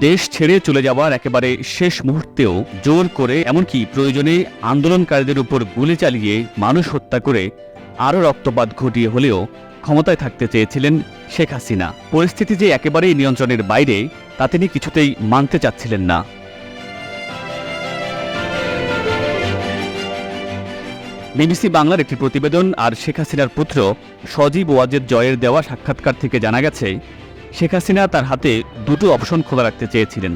দেশ ছেড়ে চলে যাওয়ার একেবারে শেষ মুহূর্তেও জোর করে, এমনকি প্রয়োজনে আন্দোলনকারীদের উপর গুলি চালিয়ে মানুষ হত্যা করে আরও রক্তপাত ঘটিয়ে হলেও ক্ষমতায় থাকতে চেয়েছিলেন শেখ হাসিনা। পরিস্থিতি যে একেবারেই নিয়ন্ত্রণের বাইরে তা তিনি কিছুতেই মানতে চাচ্ছিলেন না। বিবিসি বাংলার একটি প্রতিবেদন আর শেখ হাসিনার পুত্র সজীব ওয়াজেদ জয়ের দেওয়া সাক্ষাৎকার থেকে জানা গেছে শেখ হাসিনা তার হাতে দুটো অপশন খোলা রাখতে চেয়েছিলেন।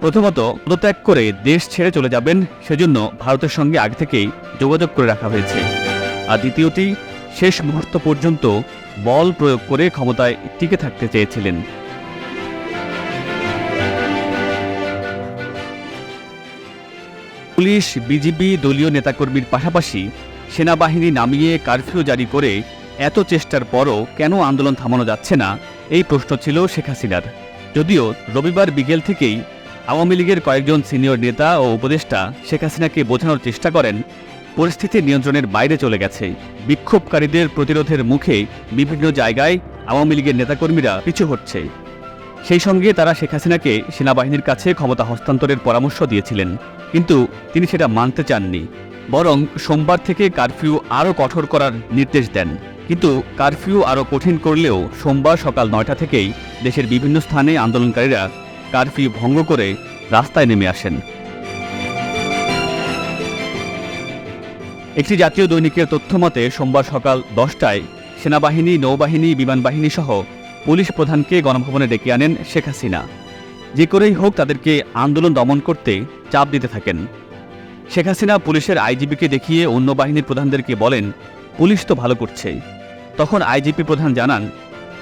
প্রথমত, পদত্যাগ করে দেশ ছেড়ে চলে যাবেন, সেজন্য ভারতের সঙ্গে আগে থেকেই যোগাযোগ করে রাখা হয়েছে। আর দ্বিতীয়টি, শেষ মুহূর্ত পর্যন্ত বল প্রয়োগ করে ক্ষমতায় টিকে থাকতে চেয়েছিলেন। পুলিশ, বিজিবি, দলীয় নেতাকর্মীর পাশাপাশি সেনাবাহিনী নামিয়ে কারফিউ জারি করে এত চেষ্টার পরও কেন আন্দোলন থামানো যাচ্ছে না এই প্রশ্ন ছিল শেখ হাসিনার। যদিও রবিবার বিকেল থেকেই আওয়ামী লীগের কয়েকজন সিনিয়র নেতা ও উপদেষ্টা শেখ হাসিনাকে বোঝানোর চেষ্টা করেন, পরিস্থিতি নিয়ন্ত্রণের বাইরে চলে গেছে। বিক্ষোভকারীদের প্রতিরোধের মুখে বিভিন্ন জায়গায় আওয়ামী লীগের নেতাকর্মীরা পিছু হচ্ছে সেই সঙ্গে তারা শেখ হাসিনাকে সেনাবাহিনীর কাছে ক্ষমতা হস্তান্তরের পরামর্শ দিয়েছিলেন, কিন্তু তিনি সেটা মানতে চাননি, বরং সোমবার থেকে কারফিউ আরও কঠোর করার নির্দেশ দেন। কিন্তু কারফিউ আরও কঠিন করলেও সোমবার সকাল নয়টা থেকেই দেশের বিভিন্ন স্থানে আন্দোলনকারীরা কারফিউ ভঙ্গ করে রাস্তায় নেমে আসেন। একটি জাতীয় দৈনিকের তথ্য মতে, সোমবার সকাল দশটায় সেনাবাহিনী, নৌবাহিনী, বিমানবাহিনী সহ পুলিশ প্রধানকে গণভবনে ডেকে আনেন শেখ হাসিনা। যে করেই হোক তাদেরকে আন্দোলন দমন করতে চাপ দিতে থাকেন। শেখ হাসিনা পুলিশের আইজিপিকে দেখিয়ে অন্য বাহিনীর প্রধানদেরকে বলেন, পুলিশ তো ভালো করছে। তখন আইজিপি প্রধান জানান,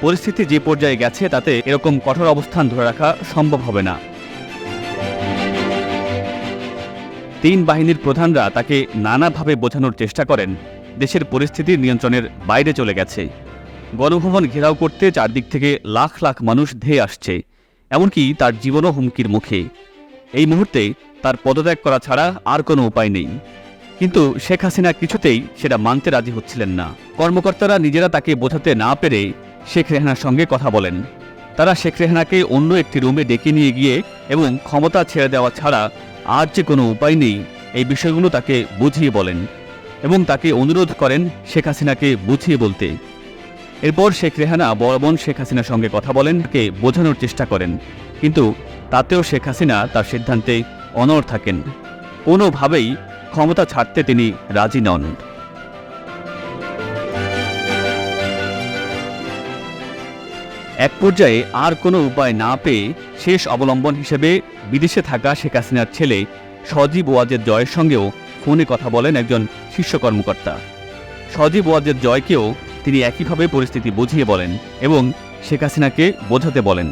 পরিস্থিতি যে পর্যায়ে গেছে তাতে এরকম কঠোর অবস্থান ধরে রাখা সম্ভব হবে না। তিন বাহিনীর প্রধানরা তাকে নানাভাবে বোঝানোর চেষ্টা করেন। দেশের পরিস্থিতি নিয়ন্ত্রণের বাইরে চলে গেছে। গণভবন ঘেরাও করতে চারদিক থেকে লাখ লাখ মানুষ ধেয়ে আসছে, এমনকি তার জীবনও হুমকির মুখে। এই মুহূর্তে তার পদত্যাগ করা ছাড়া আর কোনো উপায় নেই। কিন্তু শেখ হাসিনা কিছুতেই সেটা মানতে রাজি হচ্ছিলেন না। কর্মকর্তারা নিজেরা তাকে বোঝাতে না পেরে শেখ রেহানার সঙ্গে কথা বলেন। তারা শেখ রেহানাকে অন্য একটি রুমে ডেকে নিয়ে গিয়ে এবং ক্ষমতা ছেড়ে দেওয়া ছাড়া আর যে কোনো উপায় নেই এই বিষয়গুলো তাকে বুঝিয়ে বলেন এবং তাকে অনুরোধ করেন শেখ হাসিনাকে বুঝিয়ে বলতে। এরপর শেখ রেহানা বড় বোন শেখ হাসিনার সঙ্গে কথা বলেন কে বোঝানোর চেষ্টা করেন। কিন্তু তাতেও শেখ হাসিনা তার সিদ্ধান্তে অনড় থাকেন। কোনোভাবেই ক্ষমতা ছাড়তে তিনি রাজি নন। এক পর্যায়ে আর কোনো উপায় না পেয়ে শেষ অবলম্বন হিসেবে বিদেশে থাকা শেখ হাসিনার ছেলে সজীব ওয়াজের জয়ের সঙ্গেও ফোনে কথা বলেন একজন শীর্ষ কর্মকর্তা। সজীব ওয়াজের জয়কেও তিনি একইভাবে পরিস্থিতি বুঝিয়ে বলেন এবং শেখ হাসিনাকে বোঝাতে বলেন।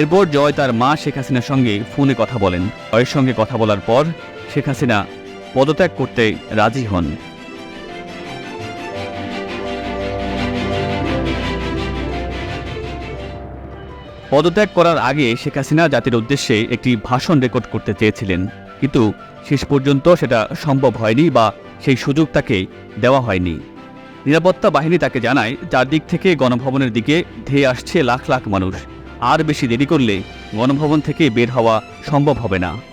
এরপর জয় তার মা শেখ হাসিনার সঙ্গে ফোনে কথা বলেন। জয়ের সঙ্গে কথা বলার পর শেখ হাসিনা পদত্যাগ করতে রাজি হন। পদত্যাগ করার আগে শেখ হাসিনা জাতির উদ্দেশ্যে একটি ভাষণ রেকর্ড করতে চেয়েছিলেন। কিন্তু শেষ পর্যন্ত সেটা সম্ভব হয়নি বা সেই সুযোগ তাকে দেওয়া হয়নি। নিরাপত্তা বাহিনী তাকে জানায়, চারদিক থেকে গণভবনের দিকে ধেয়ে আসছে লাখ লাখ মানুষ। আর বেশি দেরি করলে গণভবন থেকে বের হওয়া সম্ভব হবে না।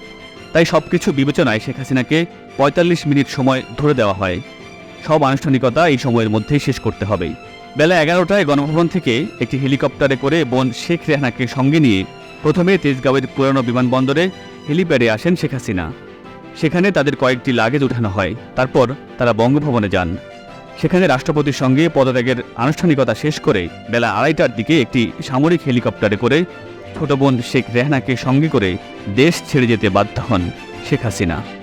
তাই সবকিছু বিবেচনায় শেখ হাসিনাকে পঁয়তাল্লিশ মিনিট সময় ধরে দেওয়া হয়। সব আনুষ্ঠানিকতা এই সময়ের মধ্যেই শেষ করতে হবে বেলা এগারোটায় গণভবন থেকে একটি হেলিকপ্টারে করে বোন শেখ রেহানাকে সঙ্গে নিয়ে প্রথমে তেজগাঁওয়ের পুরানো বিমানবন্দরে হেলিপ্যাডে আসেন শেখ হাসিনা। সেখানে তাদের কয়েকটি লাগেজ উঠানো হয়। তারপর তারা বঙ্গভবনে যান। সেখানে রাষ্ট্রপতির সঙ্গে পদত্যাগের আনুষ্ঠানিকতা শেষ করে বেলা আড়াইটার দিকে একটি সামরিক হেলিকপ্টারে করে ছোট বোন শেখ রেহনাকে সঙ্গে করে দেশ ছেড়ে যেতে বাধ্য হন শেখ হাসিনা।